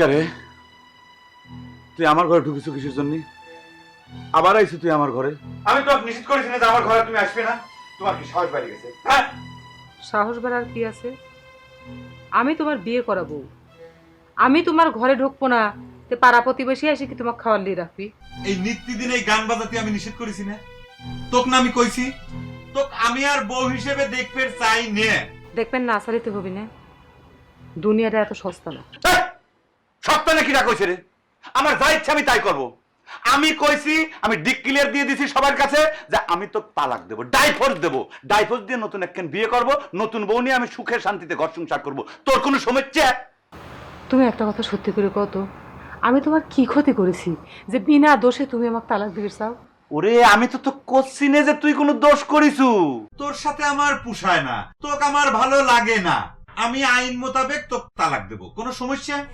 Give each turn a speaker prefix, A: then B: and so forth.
A: কারে তুই আমার ঘরে ঢুকিস কিসের জন্য? আবার আইছি তুই আমার ঘরে। আমি তো নিশ্চিত করেছি না যে আমার ঘরে তুমি আসবে না। তোমার কি সাহস বাড়ি গেছে? হ্যাঁ?
B: সাহস বাড়ার কি আছে? আমি তোমার বিয়ে করাবো। আমি তোমার ঘরে ঢুকবো না। তে পাড়া প্রতিবেশী এসে কি তোমাকে খাওয়ার লিয়ে রাখবি?
C: এই নিত্যদিন এই গান বাজাতে আমি নিষেধ করেছি না। তোক না আমি কইছি তোক আমি আর বউ হিসেবে দেখতে চাই নে।
B: দেখবেন না আসারিতে হবি না। দুনিয়াটা এত সস্তা না।
A: সপ্তাহে কিরা কইছে রে? আমার যা ইচ্ছা আমি তাই করব। আমি কইছি আমি ডিক ক্লিয়ার দিয়ে দিছি সবার কাছে যে আমি তো তালাক দেব ডাইভোর্স দেব। ডাইভোর্স দিয়ে নতুন একখান বিয়ে করব নতুন বউ নিয়ে আমি সুখে শান্তিতে ঘর সংসার করব। তোর কোনো সমস্যা?
B: তুমি একটা কথা সত্যি করে কত আমি তোমার কি ক্ষতি করেছি? যে বিনা দোষে তুমি আমাকে তালাক দিয়ে চাও?
A: ওরে আমি তো তো করছি না যে তুই কোনো দোষ করিছু।
C: তোর সাথে আমার পুষায় না তোক আমার ভালো লাগে না। আমি আইন মোতাবেক তোক তালাক দেব। কোনো সমস্যা?